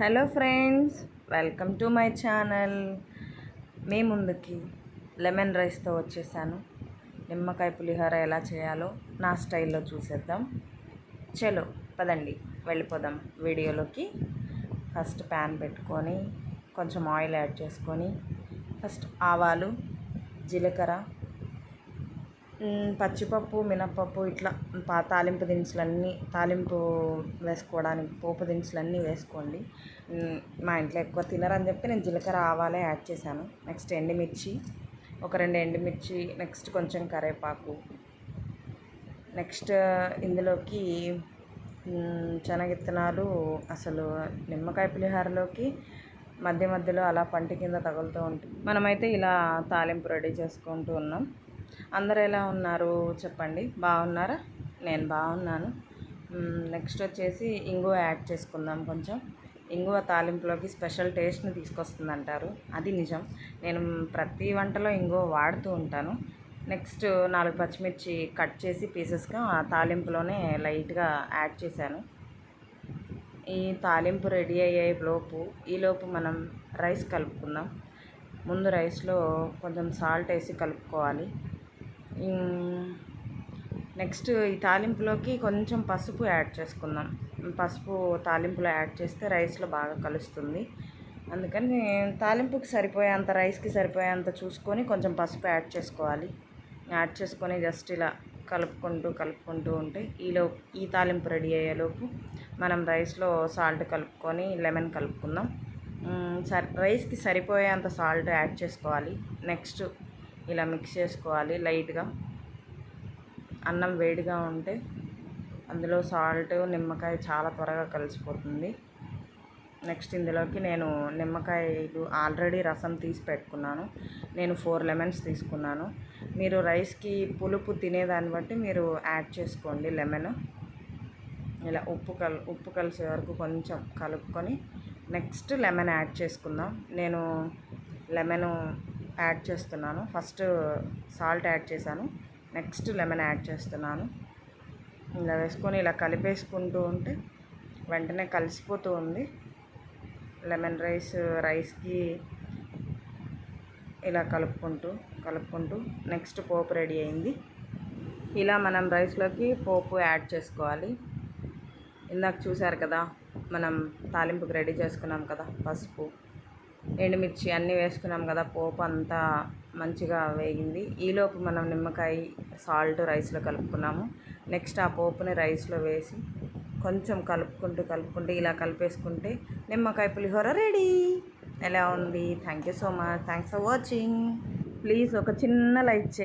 Hello friends welcome to my channel. మీ ముందుకి lemon రైస్తో వచ్చేసాను. నిమ్మకాయ పులిహోర ఎలా చేయాలో నా స్టైల్లో చూసేద్దాం. చలో పదండి వెళ్ళిపోదాం వీడియోలోకి. ఫస్ట్ ప్యాన్ పెట్టుకొని కొంచెం ఆయిల్ యాడ్ చేసుకొని ఫస్ట్ ఆవాలు జీలకర్ర పచ్చిపప్పు మినప్పప్పు ఇట్లా పా తాలింపు దినుసులన్నీ తాలింపు వేసుకోవడానికి పోపు దినుసులన్నీ వేసుకోండి. మా ఇంట్లో ఎక్కువ తినరని చెప్పి నేను జీలకర్ర ఆవాలే యాడ్ చేశాను. నెక్స్ట్ ఎండుమిర్చి ఒక రెండు ఎండుమిర్చి నెక్స్ట్ కొంచెం కరివేపాకు. నెక్స్ట్ ఇందులోకి శనగిత్తనాలు అసలు నిమ్మకాయ పులిహారలోకి మధ్య మధ్యలో అలా పంటి కింద తగులుతూ ఉంటుంది. మనమైతే ఇలా తాలింపు రెడీ చేసుకుంటూ ఉన్నాం. అందరు ఎలా ఉన్నారు? చెప్పండి. బాగున్నారా? నేను బాగున్నాను. నెక్స్ట్ వచ్చేసి ఇంగువ యాడ్ చేసుకుందాం కొంచెం. ఇంగువ తాలింపులోకి స్పెషల్ టేస్ట్ని తీసుకొస్తుంది అంటారు అది నిజం. నేను ప్రతి వంటలో ఇంగువ వాడుతూ ఉంటాను. నెక్స్ట్ నాలుగు పచ్చిమిర్చి కట్ చేసి పీసెస్గా ఆ తాలింపులోనే లైట్గా యాడ్ చేశాను. ఈ తాలింపు రెడీ అయ్యే లోపు ఈలోపు మనం రైస్ కలుపుకుందాం. ముందు రైస్లో కొంచెం సాల్ట్ వేసి కలుపుకోవాలి. నెక్స్ట్ ఈ తాలింపులోకి కొంచెం పసుపు యాడ్ చేసుకుందాం. పసుపు తాలింపులో యాడ్ చేస్తే రైస్లో బాగా కలుస్తుంది. అందుకని తాలింపుకి సరిపోయేంత రైస్కి సరిపోయేంత చూసుకొని కొంచెం పసుపు యాడ్ చేసుకోవాలి. యాడ్ చేసుకొని జస్ట్ ఇలా కలుపుకుంటూ కలుపుకుంటూ ఉంటే ఈలో ఈ తాలింపు రెడీ అయ్యేలోపు మనం రైస్లో సాల్ట్ కలుపుకొని లెమన్ కలుపుకుందాం. సరి రైస్కి సరిపోయేంత సాల్ట్ యాడ్ చేసుకోవాలి. నెక్స్ట్ ఇలా మిక్స్ చేసుకోవాలి లైట్గా. అన్నం వేడిగా ఉంటే అందులో సాల్ట్ నిమ్మకాయ చాలా త్వరగా కలిసిపోతుంది. నెక్స్ట్ ఇందులోకి నేను నిమ్మకాయలు ఆల్రెడీ రసం తీసి పెట్టుకున్నాను. నేను ఫోర్ లెమన్స్ తీసుకున్నాను. మీరు రైస్కి పులుపు తినేదాన్ని బట్టి మీరు యాడ్ చేసుకోండి లెమన్. ఇలా ఉప్పు కల్ ఉప్పు కలిసే వరకు కొంచెం కలుపుకొని నెక్స్ట్ లెమన్ యాడ్ చేసుకుందాం. నేను లెమన్ యాడ్ చేస్తున్నాను. ఫస్ట్ సాల్ట్ యాడ్ చేశాను. నెక్స్ట్ లెమన్ యాడ్ చేస్తున్నాను. ఇలా వేసుకొని ఇలా కలిపేసుకుంటూ ఉంటే వెంటనే కలిసిపోతూ ఉంది. లెమన్ రైస్ రైస్కి ఇలా కలుపుకుంటూ కలుపుకుంటూ నెక్స్ట్ పోపు రెడీ అయింది. ఇలా మనం రైస్లోకి పోపు యాడ్ చేసుకోవాలి. ఇందాక చూసారు కదా మనం తాలింపుకి రెడీ చేసుకున్నాం కదా పసుపు. ఎండుమిర్చి అన్నీ వేసుకున్నాం కదా పోపు అంతా మంచిగా వేగింది. ఈలోపు మనం నిమ్మకాయ సాల్ట్ రైస్లో కలుపుకున్నాము. నెక్స్ట్ ఆ పోపుని రైస్లో వేసి కొంచెం కలుపుకుంటూ కలుపుకుంటూ ఇలా కలిపేసుకుంటే నిమ్మకాయ పులిహోర రెడీ. ఎలా ఉంది? Thank you so much thanks for watching please ఒక చిన్న లైక్ చే